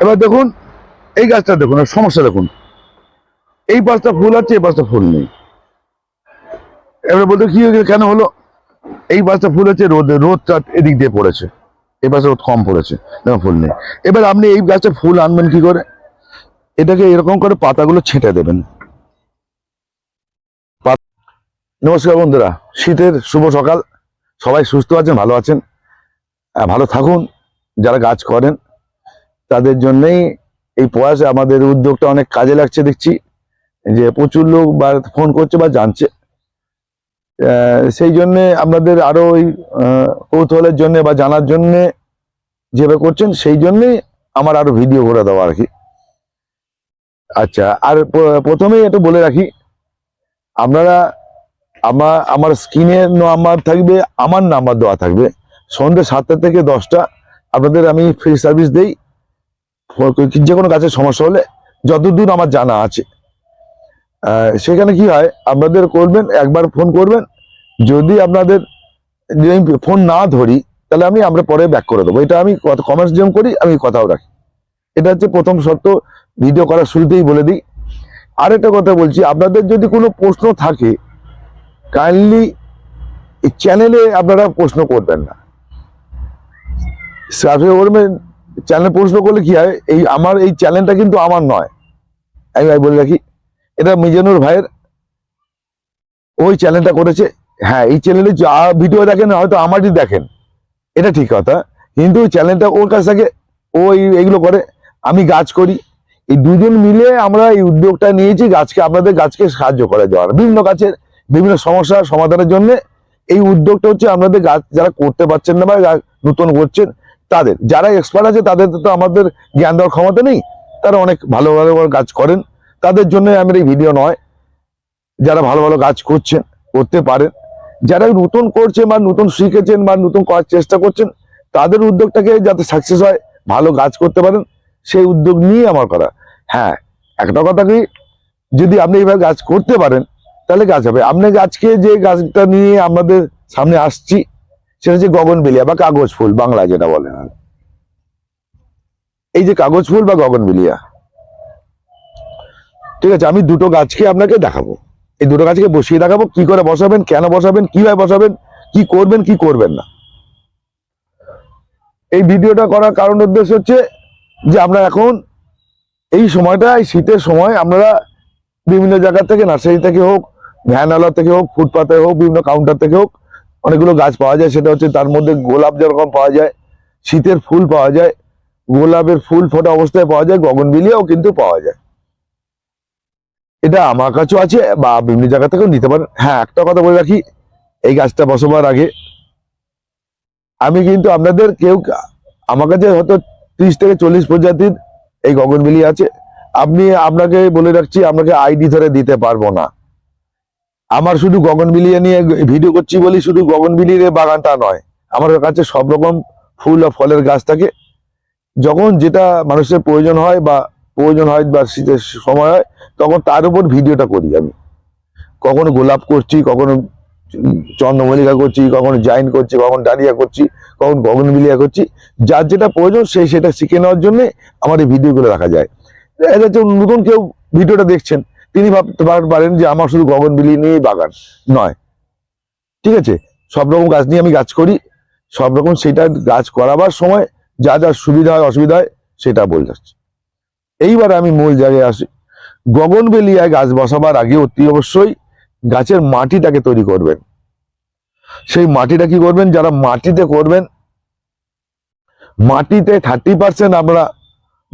এবার দেখুন এই গাছটা দেখুন আর সমস্যা দেখুন। এই পাশটা ফুল আছে এই পাশটা ফুল নেই। এবারে বলতে কি হয়েছে, কেন হলো? এই পাশটা ফুল আছে রোদ রোদটা এদিক দিয়ে পড়েছে। এই পাশে রোদ কম পড়েছে দেখুন ফুল নেই। এবার আপনি এই গাছটা ফুল আনবেন কি করে? এটাকে এরকম করে পাতাগুলো ছেঁটে দেবেন। নমস্কার বন্ধুরা শীতের শুভ সকাল। সবাই সুস্থ আছেন ভালো আছেন। ভালো থাকুন। যারা গাছ করেন তাদের জন্যই এই প্রয়াসে, আমাদের উদ্যোগটা অনেক কাজে লাগছে দেখছি। যে প্রচুর লোক বা ফোন করছে বা জানছে। সেই জন্যে আপনাদের আরও ওই কৌতূহলের জন্য বা জানার জন্যে যেভাবে করছেন, সেই জন্যই আমার আরও ভিডিও করে দেওয়া আর কি। আচ্ছা আর প্রথমেই একটু বলে রাখি, আপনারা আমার আমার স্ক্রিনে নাম্বার থাকবে, আমার নাম্বার দেওয়া থাকবে। সন্ধ্যে সাতটা থেকে দশটা, আপনাদের আমি ফ্রি সার্ভিস দেই। যে কোনো গাছের সমস্যা হলে যতদূর আমার জানা আছে। সেখানে কি হয়, আপনাদের করবেন, একবার ফোন করবেন। যদি আপনাদের ফোন না ধরি, তাহলে আমি আমরা পরে ব্যাক করে দেবো। এটা আমি কমার্স যেমন করি, আমি কথাও রাখি। এটা হচ্ছে প্রথম শর্ত ভিডিও করার শুরুতেই বলে দিই। আরেকটা কথা বলছি, আপনাদের যদি কোনো প্রশ্ন থাকে কাইন্ডলি চ্যানেলে আপনারা প্রশ্ন করবেন না। সার্ভে করবেন চ্যানেল প্রশ্ন করলে কি হয়? এই আমার এই চ্যানেলটা কিন্তু আমার নয়। আমি ভাই বলে রাখি, এটা মিজানুর ভাইয়ের, ওই চ্যানেলটা করেছে। হ্যাঁ এই চ্যানেলে যা ভিডিও দেখেন, হয়তো আমারই দেখেন। এটা ঠিক কথা, কিন্তু ওই চ্যানেলটা ওর কাছ থেকে ও এই- এইগুলো করে। আমি গাছ করি। এই দুজন মিলে আমরা এই উদ্যোগটা নিয়েছি গাছকে, আপনাদের গাছকে সাহায্য করে দেওয়ার। বিভিন্ন গাছের বিভিন্ন সমস্যার সমাধানের জন্য এই উদ্যোগটা হচ্ছে আপনাদের গাছ, যারা করতে পারছেন না বা নতুন করছেন তাদের, যারা এক্সপার্ট আছে তাদের তো আমাদের জ্ঞান দেওয়ার ক্ষমতা নেই। তারা অনেক ভালো ভালো কাজ করেন। তাদের জন্য আমার এই ভিডিও নয়। যারা ভালো ভালো কাজ করছেন, করতে পারেন। যারা নতুন করছেন বা নতুন শিখেছেন বা নতুন করার চেষ্টা করছেন, তাদের উদ্যোগটাকে যাতে সাকসেস হয়, ভালো কাজ করতে পারেন, সেই উদ্যোগ নিয়ে আমার করা। হ্যাঁ একটা কথা কি? যদি আপনি এইভাবে গাছ করতে পারেন, তাহলে গাছ হবে। আপনি আজকে যে গাছটা নিয়ে আমাদের সামনে আসছি সেটা হচ্ছে গগনবেলিয়া বা কাগজ ফুল, বাংলায় যেটা আর। এই যে কাগজ ফুল বা গগনবেলিয়া। ঠিক আছে, আমি দুটো গাছকে আপনাকে দেখাবো। এই দুটো গাছকে বসিয়ে দেখাবো, কি করে বসাবেন, কেন বসাবেন, কীভাবে বসাবেন, কি করবেন কি করবেন না। এই ভিডিওটা করার কারণ উদ্দেশ্য হচ্ছে যে আমরা এখন এই সময়টা এই শীতের সময় আমরা বিভিন্ন জায়গা থেকে, নার্সারি থেকে হোক ভ্যানওয়ালা থেকে হোক, ফুটপাতে হোক, বিভিন্ন কাউন্টার থেকে হোক অনেকগুলো গাছ পাওয়া যায়, সেটা হচ্ছে তার মধ্যে গোলাপ যেরকম পাওয়া যায়, শীতের ফুল পাওয়া যায়, গোলাপের ফুল ফোটা অবস্থায় পাওয়া যায়, গগনবিলিয়াও কিন্তু পাওয়া যায়। এটা আমার কাছেও আছে বা বিভিন্ন জায়গা থেকেও নিতে পারেন। হ্যাঁ একটা কথা বলে রাখি, এই গাছটা বসবার আগে আমি কিন্তু আপনাদের কেউ আমার কাছে হয়তো ত্রিশ থেকে চল্লিশ প্রজাতির এই গগনবিলি আছে। আপনি, আপনাকে বলে রাখছি, আপনাকে আইডি ধরে দিতে পারব না। আমার শুধু গগনবিলিয়া নিয়ে ভিডিও করছি বলি শুধু গগনবিলির এই বাগানটা নয়। আমার কাছে সব রকম ফুল ও ফলের গাছ থাকে। যখন যেটা মানুষের প্রয়োজন হয় বা প্রয়োজন হয় বা শীতের সময় হয়, তখন তার উপর ভিডিওটা করি আমি। কখনো গোলাপ করছি, কখনো চন্দ্রমল্লিকা করছি, কখনো জাইন করছি, কখন ডালিয়া করছি, কখন গগন গগনবিলিয়া করছি, যার যেটা প্রয়োজন সেই সেটা শিখে নেওয়ার জন্যে আমার এই ভিডিওগুলো রাখা যায়। এটা হচ্ছে নতুন কেউ ভিডিওটা দেখছেন তিনি ভাবতে পার- পারেন যে আমার শুধু গগন গগনবিলি নিয়েই বাগান নয়। ঠিক আছে? সব রকম গাছ নিয়ে আমি গাছ করি। সব রকম সেটা গাছ করাবার সময় যা যা সুবিধা হয়, অসুবিধা হয়, সেটা বলে যাচ্ছে। এইবার আমি মূল জায়গায় আসি। গগনবেলিয়ায় গাছ বসাবার আগে অতি অবশ্যই গাছের মাটিটাকে তৈরি করবেন। সেই মাটিটা কি করবেন? যারা মাটিতে করবেন, মাটিতে থার্টি পার্সেন্ট আমরা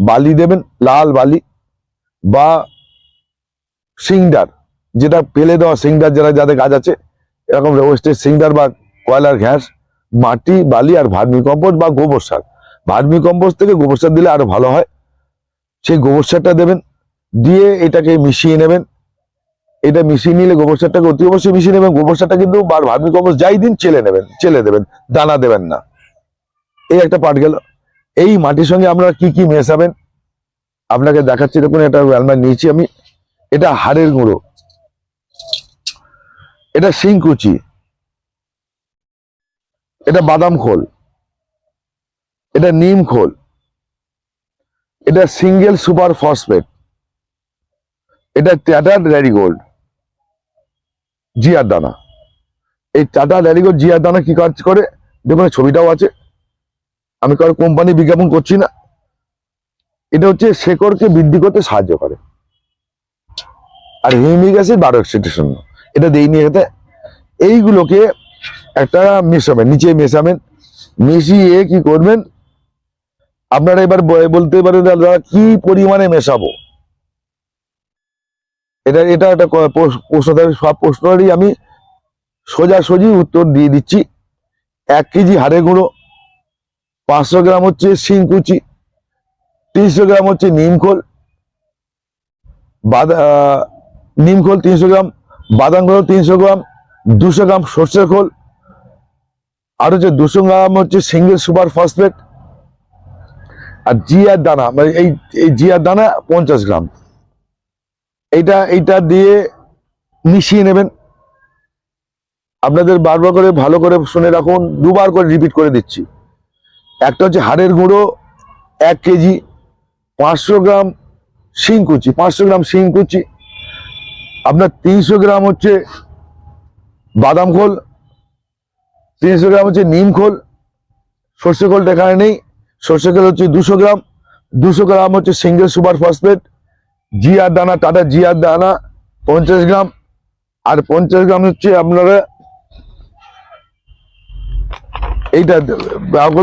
বালি দেবেন, লাল বালি বা সিংডার যেটা পেলে দেওয়া সিংডার যারা, যাদের গাছ আছে, এরকম ওয়েস্টের সিংডার বা কয়লার ঘ্যাস, মাটি, বালি আর ভার্মি কম্পোস্ট বা গোবর সার। ভার্মি কম্পোস্ট থেকে গোবর সার দিলে আরও ভালো হয়। সেই গোবর সারটা দেবেন, দিয়ে এটাকে মিশিয়ে নেবেন। এটা মিশিয়ে নিলে গোবর সারটাকে অতি অবশ্যই মিশিয়ে নেবেন। গোবর সারটা কিন্তু বার ভার্মি কম্পোস্ট যাই দিন চেলে নেবেন, চেলে দেবেন, দানা দেবেন না। এই একটা পার্ট গেল। এই মাটির সঙ্গে আপনারা কি কি মেশাবেন? আপনাকে দেখাচ্ছি, দেখুন, এটা আলমারি নিয়েছি আমি। এটা হাড়ের গুঁড়ো। এটা শিংকুচি এটা বাদাম খোল। এটা নিম খোল। এটা সিঙ্গেল সুপার ফসফেট। এটা টাটার র্যারিগোল্ড জিয়ার দানা। এই টাটা র্যারিগোল্ড জিয়ার দানা কি কাজ করে? দেখুন ছবিটাও আছে। আমি কারও কোম্পানি বিজ্ঞাপন করছি না। এটা হচ্ছে শেকড়কে বৃদ্ধি করতে সাহায্য করে। আর হিউমিক অ্যাসিড বারো এক্সিটেশন এটা দেইনি এতে এইগুলোকে একটা মেশাবেন নিচে মেশাবেন। মিশিয়ে কি করবেন? আপনারা এবার বলতে পারেন দাদা কি পরিমাণে মেশাবো? এটা এটা একটা প্রশ্ন থাকে, সব প্রশ্নেরই আমি সোজাসুজি উত্তর দিয়ে দিচ্ছি। এক কেজি হাড়ে গুঁড়ো পাঁচশো গ্রাম হচ্ছে শিংকুচি তিনশো গ্রাম হচ্ছে নিমখোল বাদা আহ, নিমখোল তিনশো গ্রাম বাদাম খোল তিনশো গ্রাম দুশো গ্রাম সর্ষের খোল। আর হচ্ছে দুশো গ্রাম হচ্ছে সিঙ্গেল সুপার ফসফেট আর জিয়ার দানা মানে এই এই জিয়ার দানা পঞ্চাশ গ্রাম। এইটা এইটা দিয়ে মিশিয়ে নেবেন। আপনাদের বারবার করে ভালো করে শুনে রাখুন দুবার করে রিপিট করে দিচ্ছি। একটা হচ্ছে হাড়ের গুঁড়ো এক কেজি পাঁচশো গ্রাম শিং কুচি পাঁচশো গ্রাম শিংকুচি আপনার তিনশো গ্রাম হচ্ছে বাদাম খোল, তিনশো গ্রাম হচ্ছে নিম খোল, সর্ষে খোলটা এখানে নেই। সর্ষে খোল হচ্ছে দুশো গ্রাম দুশো গ্রাম হচ্ছে সিঙ্গেল সুপার ফসফেট জিয়ার দানা, টাটা জিয়ার দানা, পঞ্চাশ গ্রাম। আর পঞ্চাশ গ্রাম হচ্ছে আপনারা এইটা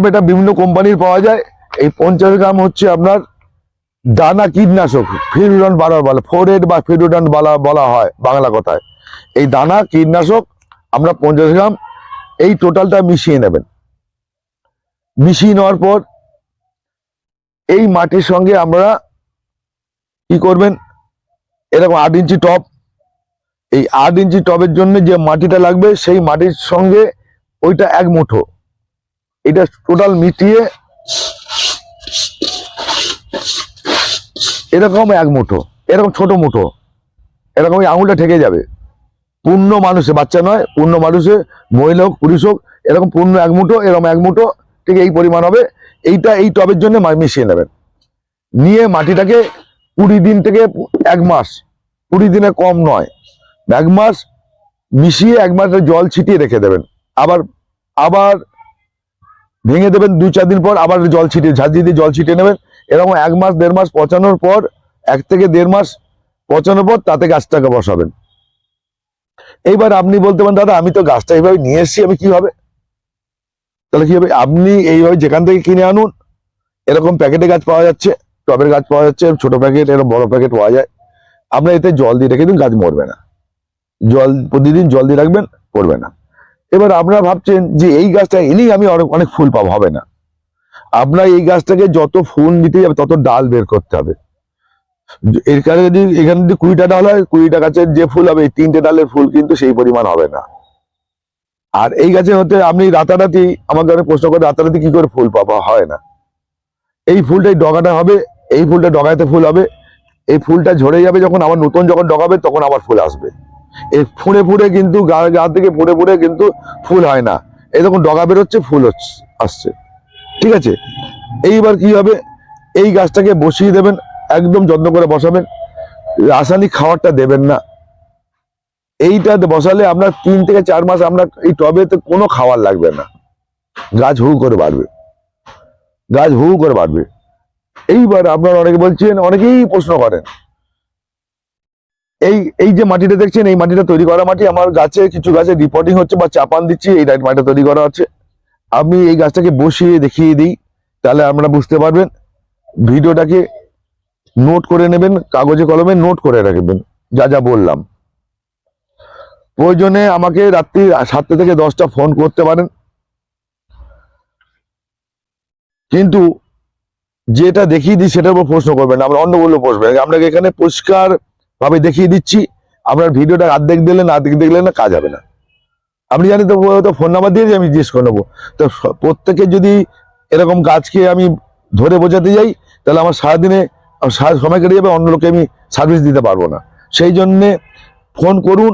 এটা বিভিন্ন কোম্পানির পাওয়া যায়। এই পঞ্চাশ গ্রাম হচ্ছে আপনার দানা কীটনাশক, ফিরুডন বালা বলে ফোরেড বা ফিরুডন বলা বলা হয় বাংলা কথায়। এই দানা কীটনাশক আমরা পঞ্চাশ গ্রাম এই টোটালটা মিশিয়ে নেবেন। মিশিয়ে নেওয়ার পর এই মাটির সঙ্গে আমরা কি করবেন? এরকম আট ইঞ্চি টপ এই আট ইঞ্চি টবের জন্য যে মাটিটা লাগবে, সেই মাটির সঙ্গে ওইটা এক মুঠো। এটা টোটাল মিটিয়ে এরকম এক মুঠো, এরকম ছোট মুঠো এরকম আঙুলটা ঠেকে যাবে। পূর্ণ মানুষে, বাচ্চা নয়, পূর্ণ মানুষে, মহিলা হোক, পুরুষ হোক, এরকম পূর্ণ এক মুঠো, এরকম এক মুঠো, ঠিক এই পরিমাণ হবে। এইটা এই টবের জন্য মিশিয়ে নেবেন। নিয়ে মাটিটাকে কুড়ি দিন থেকে এক মাস, কুড়ি দিনে কম নয়, এক মাস মিশিয়ে এক মাস জল ছিটিয়ে রেখে দেবেন। আবার আবার ভেঙে দেবেন দুই চার দিন পর আবার জল ছিটিয়ে ঝাঁঝিয়ে দিয়ে জল ছিটিয়ে নেবেন। এরকম এক মাস, দেড় মাস পচানোর পর, এক থেকে দেড় মাস পচানোর পর তাতে গাছটাকে বসাবেন। এইবার আপনি বলতে পারেন, দাদা, আমি তো গাছটা এইভাবে নিয়ে এসেছি, আমি কি হবে? তাহলে কি হবে? আপনি এইভাবে যেখান থেকে কিনে আনুন, এরকম প্যাকেটে গাছ পাওয়া যাচ্ছে, টবের গাছ পাওয়া যাচ্ছে, ছোট প্যাকেট, এরকম বড় প্যাকেট পাওয়া যায়। আমরা এতে জল দিয়ে রেখে দিন গাছ মরবে না। জল, প্রতিদিন জল দিয়ে রাখবেন, পড়বে না। এবার আপনারা ভাবছেন যে এই গাছটা এনেই আমি অনেক ফুল পাবো, হবে না। আপনার এই গাছটাকে যত ফুল দিতে যাবে, তত ডাল বের করতে হবে। এখানে যদি এখানে যদি কুড়িটা ডাল হয়, কুড়িটা গাছের যে ফুল হবে, এই তিনটে ডালের ফুল কিন্তু সেই পরিমাণ হবে না। আর এই গাছে হতে আপনি রাতারাতি, আমাকে অনেক প্রশ্ন করে, রাতারাতি কি করে ফুল পাবা হয় না? এই ফুলটাই ডগাটা হবে, এই ফুলটা ডগাতে ফুল হবে, এই ফুলটা ঝরে যাবে যখন, আবার নতুন যখন ডগাবে, তখন আবার ফুল আসবে। এই ফুঁড়ে ফুঁড়ে কিন্তু গা গা থেকে ফুঁড়ে ফুঁড়ে কিন্তু ফুল হয় না। এই যখন ডগা বেরোচ্ছে, ফুল হচ্ছে- আসছে। ঠিক আছে? এইবার কি হবে? এই গাছটাকে বসিয়ে দেবেন, একদম যত্ন করে বসাবেন। রাসায়নিক খাবারটা দেবেন না। এইটা বসালে আপনার তিন থেকে চার মাস আপনার এই টবেতে কোনো খাবার লাগবে না। গাছ হু করে বাড়বে। গাছ হু করে বাড়বে। এইবার আপনারা অনেকে বলছেন, অনেকেই প্রশ্ন করেন। এই এই যে মাটিটা দেখছেন, এই মাটিটা তৈরি করা মাটি, আমার গাছে কিছু গাছে রিপোর্টিং হচ্ছে বা চাপান দিচ্ছি, এই মাটিটা তৈরি করা আছে আমি এই গাছটাকে বসিয়ে দেখিয়ে দিই, তাহলে আমরা বুঝতে পারবেন। ভিডিওটাকে নোট করে নেবেন, কাগজে কলমে নোট করে রাখবেন, যা যা বললাম। প্রয়োজনে আমাকে রাত্রি সাতটা থেকে দশটা ফোন করতে পারেন। কিন্তু যেটা দেখিয়ে দিই, সেটার উপর প্রশ্ন করবেন আমরা অন্য বললে বসবেন। আপনাকে এখানে পরিষ্কার ভাবে দেখিয়ে দিচ্ছি, আপনার ভিডিওটা আর্ধেক দিলেন, আর্ধেক দেখলেন না কাজ হবে না। আপনি জানেন তো তো ফোন নাম্বার দিয়ে আমি জিজ্ঞেস করে নেব। তো প্রত্যেকে যদি এরকম গাছকে আমি ধরে বোঝাতে যাই, তাহলে আমার সারাদিনে সারা সময় কেটে যাবে, অন্য লোকে আমি সার্ভিস দিতে পারব না। সেই জন্যে ফোন করুন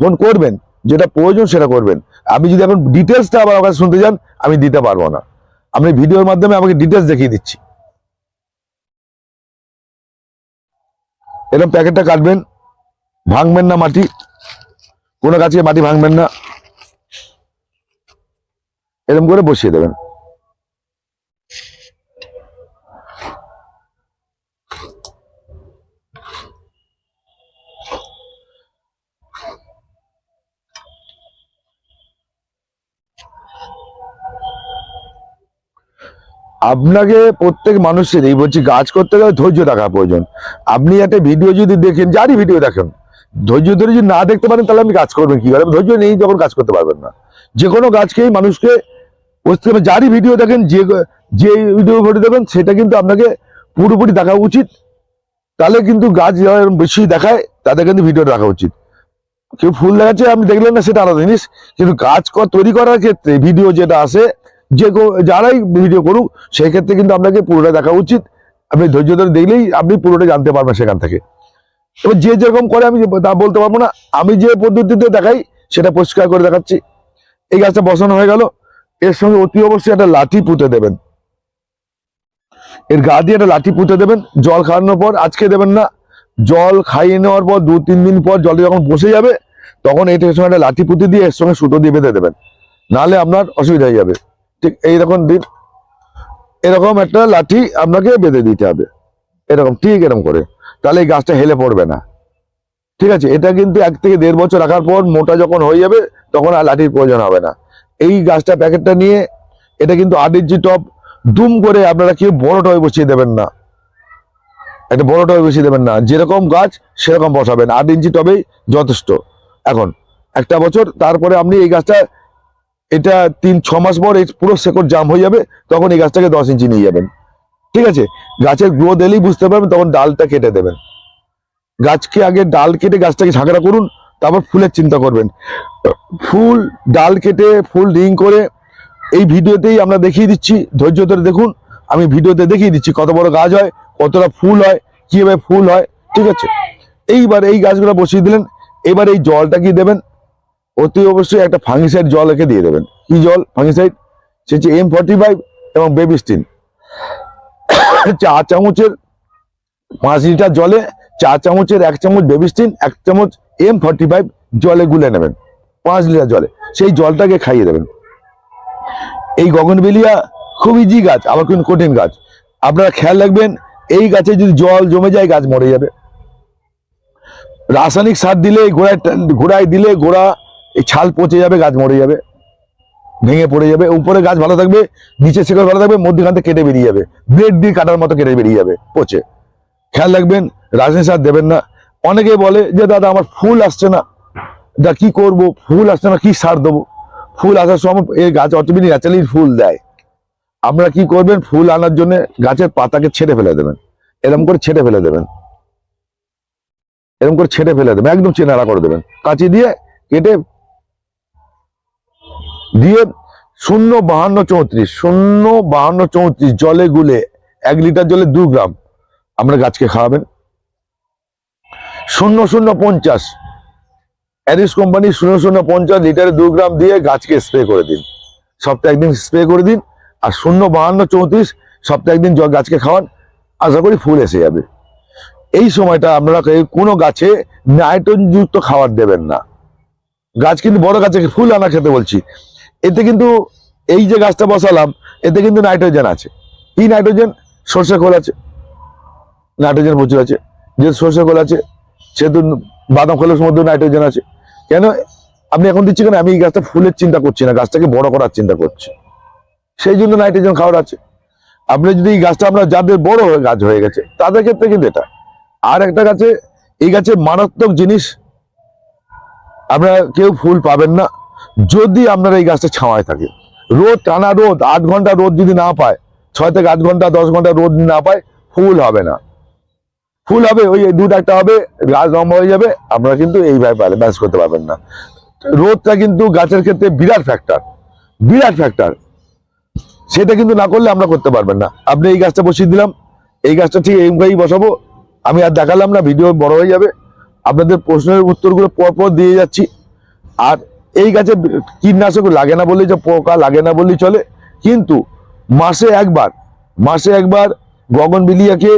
ফোন করবেন, যেটা প্রয়োজন সেটা করবেন। আমি যদি এখন ডিটেলসটা আবার আমার শুনতে যান, আমি দিতে পারব না। আপনি ভিডিওর মাধ্যমে আমাকে ডিটেলস দেখিয়ে দিচ্ছি। এরকম প্যাকেটটা কাটবেন, ভাঙবেন না মাটি, কোনো গাছে মাটি ভাঙবেন না। এরকম করে বসিয়ে দেবেন। আপনাকে প্রত্যেক মানুষের, এই বলছি গাছ করতে গেলে ধৈর্য রাখা প্রয়োজন। আপনি একটা ভিডিও যদি দেখেন, যারই ভিডিও দেখেন, ধৈর্য ধরে যদি না দেখতে পারেন, তাহলে আপনি কাজ করবেন কি করে? ধৈর্য নেই যখন কাজ করতে পারবেন না। যে কোনো গাছকেই মানুষকে হবে যারই ভিডিও দেখেন, যে যে ভিডিও করে দেবেন সেটা কিন্তু আপনাকে পুরোপুরি দেখা উচিত। তাহলে কিন্তু গাছ যারা বেশি দেখায়, তাদের কিন্তু ভিডিও রাখা উচিত। কেউ ফুল দেখাচ্ছে আপনি দেখলেন না, সেটা আলাদা জিনিস। কিন্তু গাছ তৈরি করার ক্ষেত্রে ভিডিও যেটা আসে, যে যারাই ভিডিও করুক সেই ক্ষেত্রে কিন্তু আপনাকে পুরোটা দেখা উচিত। আপনি ধৈর্য ধরে দেখলেই আপনি পুরোটা জানতে পারবেন সেখান থেকে। এবার যে যেরকম করে, আমি তা বলতে পারব না। আমি যে পদ্ধতিতে দেখাই, সেটা পরিষ্কার করে দেখাচ্ছি। এই গাছটা বসানো হয়ে গেল। এর সঙ্গে অতি অবশ্যই একটা লাঠি পুঁতে দেবেন। এর গা দিয়ে একটা লাঠি পুঁতে দেবেন, জল খাওয়ানোর পর আজকে দেবেন না, জল খাইয়ে নেওয়ার পর দু তিন দিন পর জলে যখন বসে যাবে, তখন এটার সঙ্গে একটা লাঠি পুঁতে দিয়ে এর সঙ্গে সুতো দিয়ে বেঁধে দেবেন। নাহলে আপনার অসুবিধা হয়ে যাবে। ঠিক এই এইরকম দিন, এরকম একটা লাঠি আপনাকে বেঁধে দিতে হবে। এরকম, ঠিক এরকম করে। তাহলে এই গাছটা হেলে পড়বে না। ঠিক আছে, এটা কিন্তু এক থেকে দেড় বছর রাখার পর মোটা যখন হয়ে যাবে, তখন আর লাঠির প্রয়োজন হবে না। এই গাছটা প্যাকেটটা নিয়ে এটা কিন্তু আট ইঞ্চি টপ, দুম করে আপনারা কেউ বড় টবে বসিয়ে দেবেন না। একটা বড় টবে বসিয়ে দেবেন না। যেরকম গাছ, সেরকম বসাবেন। আট ইঞ্চি টবেই যথেষ্ট। এখন, একটা বছর, তারপরে আপনি এই গাছটা, এটা তিন, ছ মাস পর এই পুরো শেকড় জাম হয়ে যাবে, তখন এই গাছটাকে দশ ইঞ্চি নিয়ে যাবেন। ঠিক আছে? গাছের গ্রোথ দিলেই বুঝতে পারবেন, তখন ডালটা কেটে দেবেন। গাছকে আগে, ডাল কেটে গাছটাকে ঝাঁকড়া করুন তারপর ফুলের চিন্তা করবেন। ফুল, ডাল কেটে, ফুল রিং করে এই ভিডিওতেই আমরা দেখিয়ে দিচ্ছি। ধৈর্য ধরে দেখুন, আমি ভিডিওতে দেখিয়ে দিচ্ছি কত বড় গাছ হয়, কতটা ফুল হয়, কীভাবে ফুল হয়, ঠিক আছে? এইবার এই গাছগুলো বসিয়ে দিলেন, এবার এই জলটা কি দেবেন? অতি অবশ্যই একটা ফাঙ্গিসাইড জল একে দিয়ে দেবেন। কি জল? ফাঙ্গিসাইড সে হচ্ছে এম ফর্টি ফাইভ এবং বেবিস্টিন চা চামচের পাঁচ লিটার জলে চা চামচের এক চামচ বেবিস্টিন এক চামচ এম ফর্টি ফাইভ জলে গুলে নেবেন, পাঁচ লিটার জলে। সেই জলটাকে খাইয়ে দেবেন। এই গগনবেলিয়া খুব ইজি গাছ, আবার কিন্তু কঠিন গাছ। আপনারা খেয়াল রাখবেন, এই গাছে যদি জল জমে যায়, গাছ মরে যাবে। রাসায়নিক সার দিলে গোড়ায় গোড়ায় দিলে গোড়া, এই ছাল পচে যাবে, গাছ মরে যাবে। ভেঙে পড়ে যাবে। উপরে গাছ ভালো থাকবে নিচে শেকড় ভালো থাকবে, মধ্যখান থেকে কেটে বেরিয়ে যাবে। ব্লেড দিয়ে কাটার মতো কেটে বেরিয়ে যাবে, পচে। খেয়াল রাখবেন, রাসায়নিক সার দেবেন না। অনেকে বলে যে, দাদা, আমার ফুল আসছে না। দা কি করব? ফুল আসছে না, কি সার দেবো? ফুল আসার সময় এই গাছ অটোমেটিক ন্যাচারালি ফুল দেয়। আপনারা কি করবেন? ফুল আনার জন্য গাছের পাতাকে ছেড়ে ফেলে দেবেন। এরকম করে ছেড়ে ফেলে দেবেন। এরকম করে ছেড়ে ফেলে দেবেন। একদম চেনারা করে দেবেন। কাঁচি দিয়ে কেটে দিয়ে শূন্য বাহান্ন চৌত্রিশ, শূন্য বাহান্ন চৌত্রিশ, জলে গুলে এক লিটার জলে দু গ্রাম আমরা গাছকে খাওয়াবেন। শূন্য শূন্য পঞ্চাশ। অ্যারিস কোম্পানি শূন্য শূন্য পঞ্চাশ লিটারে দু গ্রাম দিয়ে গাছকে স্প্রে করে দিন। সপ্তাহে একদিন স্প্রে করে দিন, আর শূন্য বাহান্ন চৌত্রিশ সপ্তাহে একদিন জল গাছকে খাওয়ান। আশা করি ফুল এসে যাবে। এই সময়টা আপনারা কোনো গাছে নাইট্রোজেন যুক্ত খাবার দেবেন না। গাছ কিন্তু বড় গাছে ফুল আনা খেতে বলছি। এতে কিন্তু এই যে গাছটা বসালাম, এতে কিন্তু নাইট্রোজেন আছে। কি নাইট্রোজেন? সর্ষে খোল আছে। নাইট্রোজেন প্রচুর আছে। যে সর্ষে খোল আছে সেহেতু বাদাম খোলের মধ্যে নাইট্রোজেন আছে। কেন? আপনি এখন দিচ্ছি কেন? আমি এই গাছটা ফুলের চিন্তা করছি না, গাছটাকে বড় করার চিন্তা করছি। সেই জন্য নাইট্রোজেন খাওয়ার আছে। আপনি যদি এই গাছটা আমরা যাদের বড় হয়ে গাছ হয়ে গেছে, তাদের ক্ষেত্রে কিন্তু এটা। আর একটা গাছে, এই গাছে মারাত্মক জিনিস, আপনারা কেউ ফুল পাবেন না, যদি আপনারা এই গাছটা ছাওয়ায় থাকে রোদ, টানা রোদ, আট ঘণ্টা রোদ যদি না পায়, ছয় থেকে আট ঘণ্টা, দশ ঘণ্টা রোদ না পায়, ফুল হবে না। ফুল হবে, ওই দুধ একটা হবে গাছ লম্বা হয়ে যাবে, আপনারা কিন্তু এইভাবে পারে ব্যাস করতে পারবেন না। রোদটা কিন্তু গাছের ক্ষেত্রে বিরাট ফ্যাক্টর বিরাট ফ্যাক্টর সেটা কিন্তু না করলে আমরা করতে পারবেন না। আপনি এই গাছটা বসিয়ে দিলাম, এই গাছটা ঠিক এইভাবেই বসাবো। আমি আর দেখালাম না, ভিডিও বড় হয়ে যাবে। আপনাদের প্রশ্নের উত্তরগুলো পরপর দিয়ে যাচ্ছি। আর এই গাছে কীটনাশক লাগে না বললেই যে পোকা লাগে না বললেই চলে। কিন্তু মাসে একবার মাসে একবার গগন বিলিয়াকে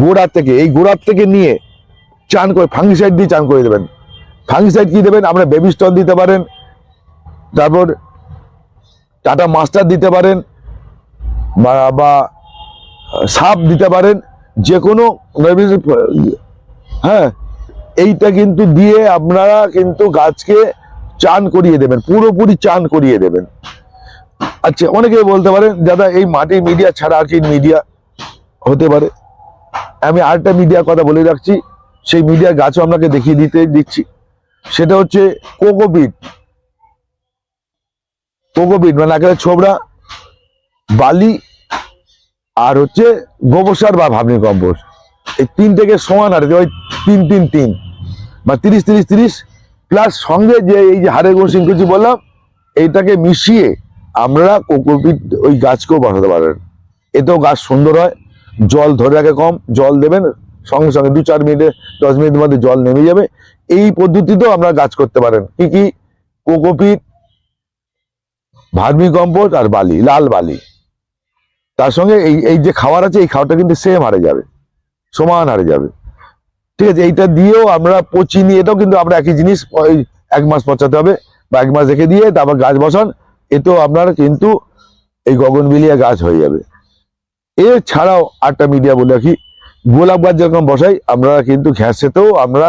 গোড়ার থেকে, এই গোড়ার থেকে নিয়ে চান করে ফাঙ্গিসাইড দিয়ে চান করে দেবেন। ফাঙ্গিসাইড কি দেবেন? আমরা বেবি স্টল দিতে পারেন, তারপর টাটা মাস্টার দিতে পারেন, বা সাপ দিতে পারেন যে কোনো হ্যাঁ এইটা কিন্তু দিয়ে আপনারা কিন্তু গাছকে চান করিয়ে দেবেন, পুরোপুরি চান করিয়ে দেবেন। আচ্ছা অনেকে বলতে পারেন, দাদা, এই মাটির মিডিয়া ছাড়া আর কি মিডিয়া হতে পারে? আমি আরেকটা মিডিয়ার কথা বলে রাখছি। সেই মিডিয়ার গাছও আপনাকে দেখিয়ে দিতে দিচ্ছি। সেটা হচ্ছে কোকোপিট কোকোপিট মানে একেবারে ছোবড়া, বালি আর হচ্ছে গোবর সার বা ভাবনি কম্পোস্ট। এই তিনটেকে সমান হারে ওই তিন তিন তিন বা তিরিশ তিরিশ তিরিশ। প্লাস সঙ্গে যে এই যে হাড়ের গুণ সিংকুচি বললাম, এইটাকে মিশিয়ে আমরা কোকোপিট ওই গাছকেও বসাতে পারেন। এতেও গাছ সুন্দর হয়। জল ধরে রাখে কম, জল দেবেন, সঙ্গে সঙ্গে দু চার মিনিটে, দশ মিনিটের মধ্যে জল নেমে যাবে। এই পদ্ধতিতেও আমরা গাছ করতে পারেন। কি কি? কোকোপিট, ভার্মি কম্পোস্ট আর বালি, লাল বালি। তার সঙ্গে এই এই যে খাবার আছে, এই খাবারটা কিন্তু সেম হারে যাবে, সমান হারে যাবে। ঠিক আছে, এইটা দিয়েও আমরা পচি নিয়ে, এটাও কিন্তু আমরা একই জিনিস, ওই এক মাস পচাতে হবে বা এক মাস রেখে দিয়ে তারপর গাছ বসান, এতেও আপনার কিন্তু এই গগন গগনবিলিয়া গাছ হয়ে যাবে। এছাড়াও আটটা মিডিয়া বলে রাখি, গোলাপ যেরকম বসাই আমরা কিন্তু ঘ্যাসেতেও আমরা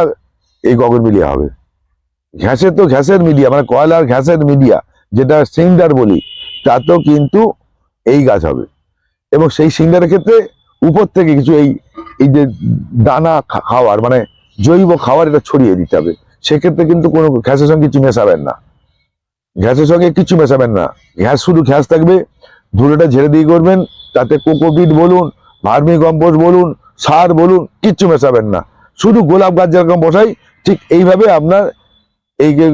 এই গগনবিলিয়া হবে। ঘ্যাসে তো ঘ্যাসের মিডিয়া মানে কয়লার ঘ্যাসের মিডিয়া যেটা সিন্ডার বলি, তাতেও কিন্তু এই গাছ হবে। এবং সেই সিন্ডারের ক্ষেত্রে উপর থেকে কিছু এই এই যে দানা খাওয়ার মানে জৈব খাবার এটা ছড়িয়ে দিতে হবে। সেক্ষেত্রে কিন্তু কোনো ঘ্যাসের সঙ্গে কিছু মেশাবেন না। ঘ্যাসের সঙ্গে কিছু মেশাবেন না। ঘ্যাস শুধু ঘ্যাস থাকবে, ধুলোটা ঝেড়ে দিয়ে করবেন তাতে কোকোপিট বলুন, ভার্মি কম্পোস্ট বলুন, সার বলুন, কিচ্ছু মেশাবেন না। শুধু গোলাপ গাছ যেরকম বসাই, ঠিক এইভাবে আপনার এইকে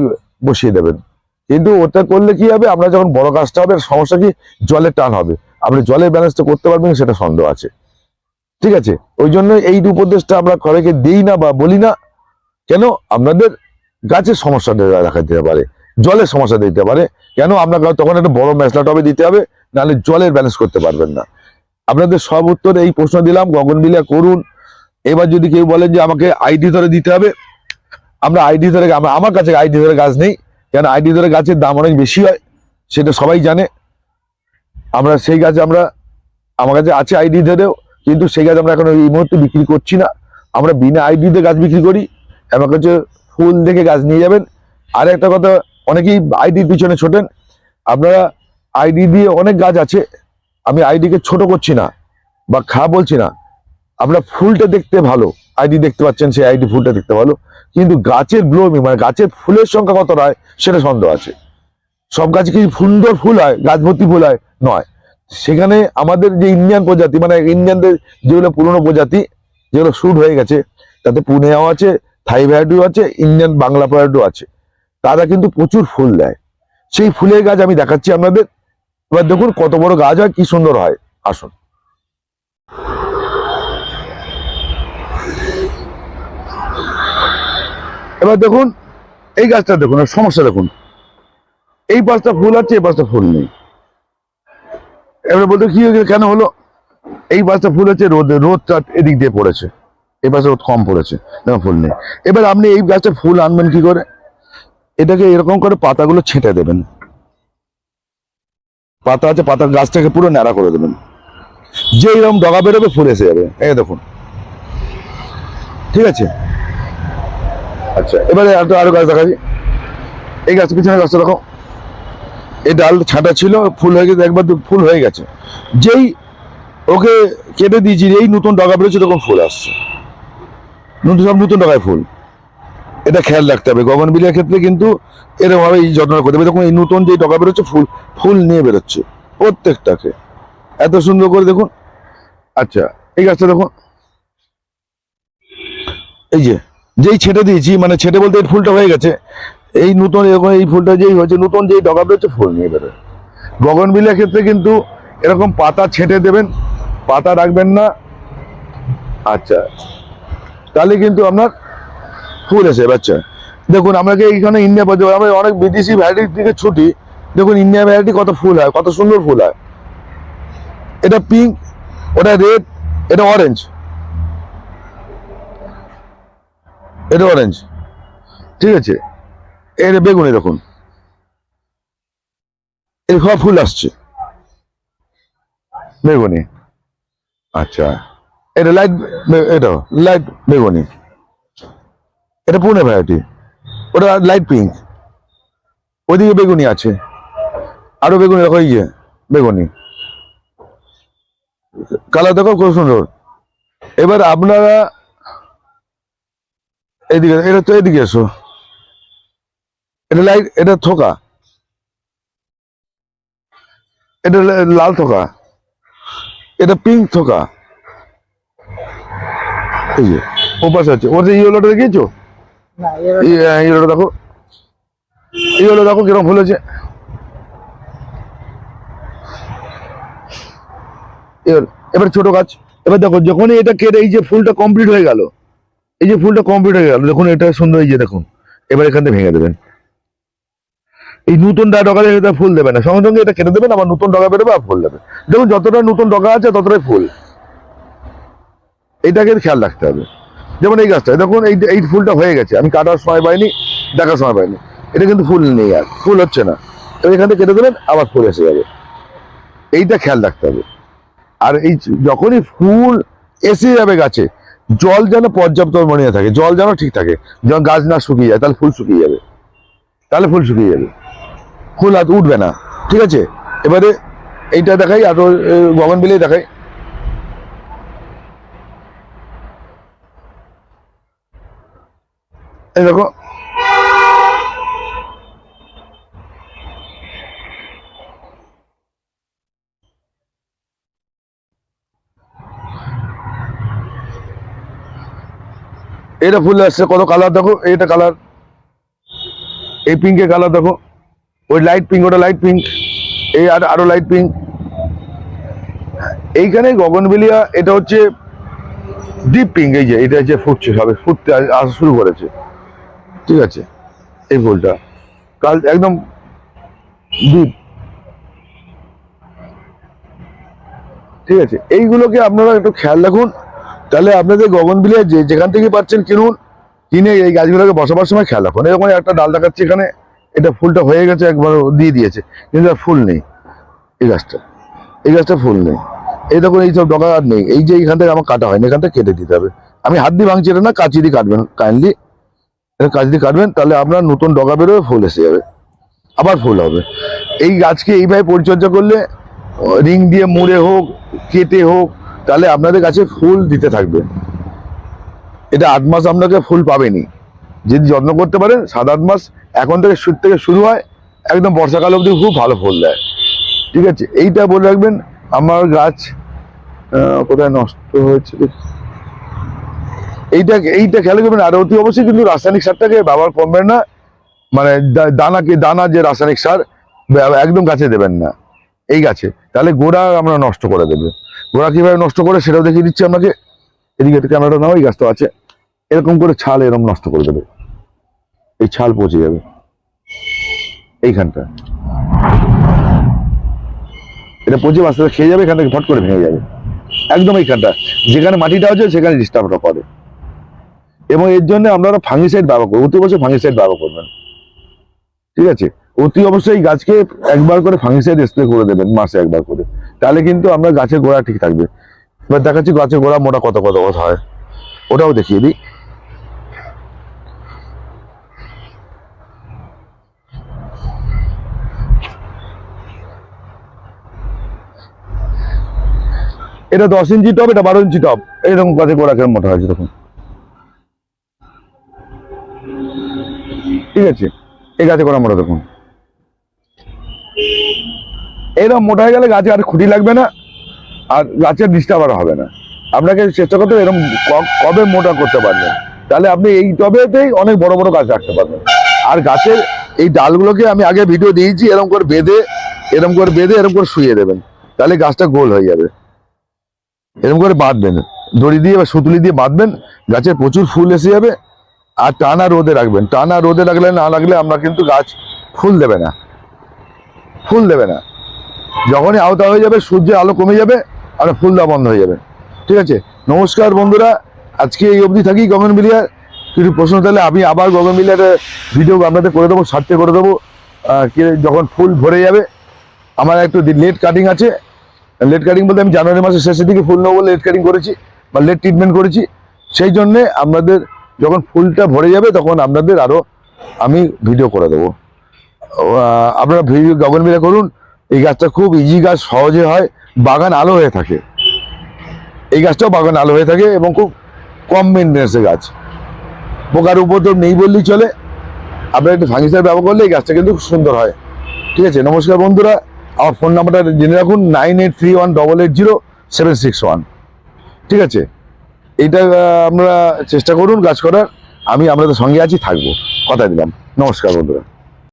বসিয়ে দেবেন। কিন্তু ওটা করলে কি হবে? আপনার যখন বড় গাছটা হবে সমস্যা কি? জলের টান হবে। আপনি জলের ব্যালেন্সটা করতে পারবেন, সেটা সন্দেহ আছে। ঠিক আছে? ওই জন্য এই উপদেশটা আমরা ঘরেকে দিই না বা বলি না। কেন? আপনাদের গাছের সমস্যা দেখা দিতে পারে, জলের সমস্যা দিতে পারে। কেন? আপনাকে তখন একটা বড় মেসলা টবে দিতে হবে, নাহলে জলের ব্যালেন্স করতে পারবেন না। আপনাদের সব উত্তর এই প্রশ্ন দিলাম, গগনবিলিয়া করুন। এবার যদি কেউ বলেন যে আমাকে আইডি ধরে দিতে হবে, আমরা আইডি ধরে আমার কাছে আইডি ধরে গাছ নেই, কেন আইডি ধরে গাছের দাম অনেক বেশি হয়, সেটা সবাই জানে। আমরা সেই গাছ আমরা আমার কাছে আছে আইডি ধরেও, কিন্তু সেই গাছ আমরা এখন এই মুহূর্তে বিক্রি করছি না। আমরা বিনা আইডিতে গাছ বিক্রি করি আমার কাছে ফুল দেখে গাছ নিয়ে যাবেন। আর একটা কথা, অনেকেই আইডির পিছনে ছোটেন। আপনারা আইডি দিয়ে অনেক গাছ আছে আমি আইডিকে ছোট করছি না বা খারাপ বলছি না। আপনার ফুলটা দেখতে ভালো। আইডি দেখতে পাচ্ছেন, সেই আইডি ফুলটা দেখতে ভালো। কিন্তু গাছের ব্লোমিং মানে গাছের ফুলের সংখ্যা কতটা হয় সেটা সন্দেহ আছে। সব গাছে কি সুন্দর ফুল হয় গাছ ভর্তি ফুল হয়? নয়। সেখানে আমাদের যে ইন্ডিয়ান প্রজাতি মানে ইন্ডিয়ানদের যেগুলো পুরনো প্রজাতি, যেগুলো শুট হয়ে গেছে, তাতে পুনেও আছে থাই ভ্যারাইটিও আছে ইন্ডিয়ান বাংলা ভ্যারাইটিও আছে। তারা কিন্তু প্রচুর ফুল দেয়। সেই ফুলের গাছ আমি দেখাচ্ছি আপনাদের। এবার দেখুন কত বড় গাছ হয় কি সুন্দর হয়। আসুন। এবার দেখুন এই গাছটা দেখুন সমস্যা দেখুন। এই পাঁচটা ফুল আছে এই পাঁচটা ফুল নেই। এবারে বলতে কি হয়েছে, কেন হলো? এই পাঁচটা ফুল আছে রোদে রোদটা এদিক দিয়ে পড়েছে। এই পাশে রোদ কম পড়েছে দেখুন ফুল নেই। এবার আপনি এই গাছটা ফুল আনবেন কি করে? এটাকে এরকম করে পাতাগুলো ছেটে দেবেন। পাতা আছে, পাতার গাছটাকে পুরো ন্যাড়া করে দেবেন। যে এরকম ডগা বেরোবে, ফুল এসে যাবে। এই দেখুন। ঠিক আছে? আচ্ছা এবারে আরও আরও গাছ দেখাচ্ছি এই গাছ পিছনে গাছটা দেখো। এই ডাল ছাটা ছিল, ফুল হয়ে গেছে, একবার ফুল হয়ে গেছে। যেই ওকে কেটে দিয়েছি এই নতুন ডগা বেরোচ্ছে, তখন ফুল আসছে। নতুন সব নতুন ডগায় ফুল। এটা খেয়াল রাখতে হবে। গগন বিলিয়ার ক্ষেত্রে কিন্তু এরকমভাবে এই যত্ন করতে হবে। দেখুন, এই নতুন যে ডগা বেরোচ্ছে, ফুল ফুল নিয়ে বেরোচ্ছে প্রত্যেকটাকে। এত সুন্দর করে দেখুন। আচ্ছা এই গাছটা দেখুন। এই যে, যেই ছেটে দিয়েছি মানে ছেটে বলতে এই ফুলটা হয়ে গেছে। এই নতুন এরকম এই ফুলটা যেই হয়েছে, নতুন যেই ডগা বেরোচ্ছে, ফুল নিয়ে বেরোয়। গগন ক্ষেত্রে কিন্তু এরকম পাতা ছেটে দেবেন, পাতা রাখবেন না। আচ্ছা তাহলে কিন্তু আপনার ফুল এসে, বাচ্চা। দেখুন আমাকে এইখানে ইন্ডিয়া পাচ্ছি আমরা অনেক বিদেশি ভ্যারাইটির দিকে ছুটি। দেখুন ইন্ডিয়া ভ্যারাইটি কত ফুল হয়, কত সুন্দর ফুল হয়। এটা পিঙ্ক ওটা রেড এটা অরেঞ্জ এটা অরেঞ্জ ঠিক আছে? এর বেগুনি দেখুন। এর সব ফুল আসছে। বেগুনি। আচ্ছা। এটা লাইট এটা লাইট বেগুনি। এটা পুনে ভ্যারাইটি ওটা লাইট পিঙ্ক ওইদিকে বেগুনি আছে। আরও বেগুনি দেখো, এই যে বেগুনি। কালার দেখো, খুব সুন্দর। এবার আপনারা এদিকে, এটা তো এদিকে এসো। এটা লাইট এটা থোকা। এটা লাল থোকা। এটা পিঙ্ক থোকা। এই যে, ওপাশে আছে। ওর ইয়েলোটা দেখিয়েছো? ইয়েলোটা দেখো। দেখো কীরকম ফুল আছে এবার ছোট গাছ এবার দেখো যখনই এটা কেটে এই যে ফুলটা কমপ্লিট হয়ে গেল, এই যে ফুলটা কমপ্লিট হয়ে গেল, দেখুন এটা সুন্দর এই দেখুন। এবার এখান থেকে ভেঙে দেবেন। এই নতুন ডগা এটা ফুল দেবে না। সঙ্গে সঙ্গে এটা কেটে দেবেন, আবার নতুন ডগা বেরোবে আর ফুল দেবে। দেখুন, যতটা নতুন ডগা আছে, ততটাই ফুল। এটাকে খেয়াল রাখতে হবে। যেমন এই গাছটা, দেখুন এই এই ফুলটা হয়ে গেছে, আমি কাটার সময় পাইনি, দেখার সময় পাইনি। এটা কিন্তু ফুল নেই আর, ফুল হচ্ছে না। এবার এখান থেকে কেটে দেবেন আবার ফুল এসে যাবে। এইটা খেয়াল রাখতে হবে। আর এই যখনই ফুল এসে যাবে গাছে, জল যেন পর্যাপ্ত পরিমাণে থাকে, জল যেন ঠিক থাকে, যখন গাছ না শুকিয়ে যায়, তাহলে ফুল শুকিয়ে যাবে। তাহলে ফুল শুকিয়ে যাবে। ফুল হাত উঠবে না, ঠিক আছে? এবারে এইটা দেখাই, আর গগন বিলেই দেখাই। এই দেখো। এটা ফুল আসছে, কত কালার দেখো? এইটা কালার এই পিঙ্কের কালার দেখো। ওই লাইট পিঙ্ক ওটা লাইট পিঙ্ক এই আর আরও লাইট পিঙ্ক এইখানে গগনবেলিয়া, এটা হচ্ছে ডিপ পিঙ্ক এই যে, এটা হচ্ছে ফুটছে, সবে ফুটতে আসা শুরু করেছে। ঠিক আছে, এই ফুলটা কাল একদম ডিপ ঠিক আছে, এইগুলোকে আপনারা একটু খেয়াল রাখুন। তাহলে আপনাদের গগনবিলিয়া যে যেখান থেকে পাচ্ছেন কিনুন, কিনে এই গাছগুলোকে বসাবার সময় খেয়াল রাখুন। এরকম একটা ডাল দেখাচ্ছে এখানে, এটা ফুলটা হয়ে গেছে একবার দিয়ে দিয়েছে। কিন্তু ফুল নেই এই গাছটা। এই গাছটা ফুল নেই। এই দেখুন, এইসব আর নেই। এই যে এইখান থেকে আমার কাটা হয়নি, এখান থেকে কেটে দিতে হবে। আমি হাত দিয়ে ভাঙছি, এটা না কাঁচি দিয়ে কাটবেন কাইন্ডলি এটা কাঁচি দিয়ে কাটবেন, তাহলে আপনার নতুন ডগা বেরোবে ফুল এসে যাবে। আবার ফুল হবে। এই গাছকে এইভাবে পরিচর্যা করলে রিং দিয়ে মুড়ে হোক, কেটে হোক, তাহলে আপনাদের কাছে ফুল দিতে থাকবে। এটা আট মাস আপনাকে ফুল পাবেনি। যদি যত্ন করতে পারেন, সাত আট মাস এখন থেকে শীত থেকে শুরু হয়, একদম বর্ষাকাল অবধি খুব ভালো ফুল দেয়। ঠিক আছে? এইটা বলে রাখবেন, আমার গাছ কোথায় নষ্ট হয়েছে? এইটা এইটা খেয়াল করবেন, আর অতি অবশ্যই কিন্তু রাসায়নিক সারটাকে ব্যবহার করবেন না। মানে দানাকে, দানা যে রাসায়নিক সার একদম গাছে দেবেন না। এই গাছে। তাহলে গোড়া আমরা নষ্ট করে দেবে। গোড়া কীভাবে নষ্ট করে সেটাও দেখিয়ে দিচ্ছি আপনাকে। এদিকে ক্যামেরাটা নাও, এই গাছটা আছে। এরকম করে ছাল এরকম নষ্ট করে দেবে। এই ছাল পচে যাবে। এইখানটা। এটা পচে আস্তে খেয়ে যাবে, এখান থেকে ফট করে ভেঙে যাবে। একদম এইখানটা। যেখানে মাটিটা আছে, সেখানে ডিস্টার্বটা করে। এবং এর জন্য আপনারা ফাঙ্গিসাইড ব্যবহার করবেন অতি অবশ্যই ফাঙ্গিসাইড ব্যবহার করবেন। ঠিক আছে? অতি অবশ্যই গাছকে একবার করে ফাঙ্গিসাইড স্প্রে করে দেবেন, মাসে একবার করে। তাহলে কিন্তু আমরা গাছের গোড়া ঠিক থাকবে। এবার দেখাচ্ছি গাছের গোড়া মোটা কত কত কত হয়। ওটাও দেখিয়ে দিই। এটা দশ ইঞ্চি টপ এটা বারো ইঞ্চি টপ এরকম গাছের গোড়া কেমন মোটা হয়েছে দেখুন। ঠিক আছে, এই গাছে গোড়া মোটা দেখুন। এরকম মোটা হয়ে গেলে গাছে আর খুঁটি লাগবে না, আর গাছের ডিস্টার্ব আর হবে না। আপনাকে চেষ্টা করতে এরকম কবে মোটা করতে পারবেন। তাহলে আপনি এই টবেতেই অনেক বড় বড় গাছ রাখতে পারবেন। আর গাছের এই ডালগুলোকে আমি আগে ভিডিও দিয়েছি এরকম করে বেঁধে এরকম করে বেঁধে এরকম করে শুয়ে দেবেন। তাহলে গাছটা গোল হয়ে যাবে। এরকম করে বাঁধবেন। দড়ি দিয়ে বা সুতুলি দিয়ে বাঁধবেন গাছের প্রচুর ফুল এসে যাবে আর টানা রোদে রাখবেন। টানা রোদে রাখলে না রাখলে আমরা কিন্তু গাছ ফুল দেবে না। ফুল দেবে না। যখনই আওতা হয়ে যাবে, সূর্যের আলো কমে যাবে আর ফুল দেওয়া বন্ধ হয়ে যাবে। ঠিক আছে? নমস্কার বন্ধুরা, আজকে এই অবধি থাকি গগন বিলিয়া কিছু প্রশ্ন তাহলে আমি আবার গগন মিলের ভিডিও আপনাদের করে দেবো সার্চে করে দেবো। যখন ফুল ভরে যাবে, আমার একটু লেট কাটিং আছে। লেট কাটিং বলতে আমি জানুয়ারি মাসের শেষের দিকে ফুল নেব লেট কাটিং করেছি বা লেট ট্রিটমেন্ট করেছি। সেই জন্যে আপনাদের যখন ফুলটা ভরে যাবে, তখন আপনাদের আরও আমি ভিডিও করে দেবো। আপনারা ভিডিও গগন মিলে করুন, এই গাছটা খুব ইজি গাছ, সহজে হয়, বাগান আলো হয়ে থাকে। এই গাছটাও বাগান আলো হয়ে থাকে এবং খুব কম মেনটেন্সের গাছ। পোকার উপদ্রব নেই বললেই চলে। আপনারা একটু ফাঙ্গিসাইড ব্যবহার করলে এই গাছটা কিন্তু সুন্দর হয়। ঠিক আছে? নমস্কার বন্ধুরা। আমার ফোন নাম্বারটা জেনে রাখুন nine eight three one double eight zero seven six one ঠিক আছে? এইটা আমরা চেষ্টা করুন কাজ করার। আমি আপনাদের সঙ্গে আছি, থাকব। কথা দিলাম। নমস্কার বন্ধুরা।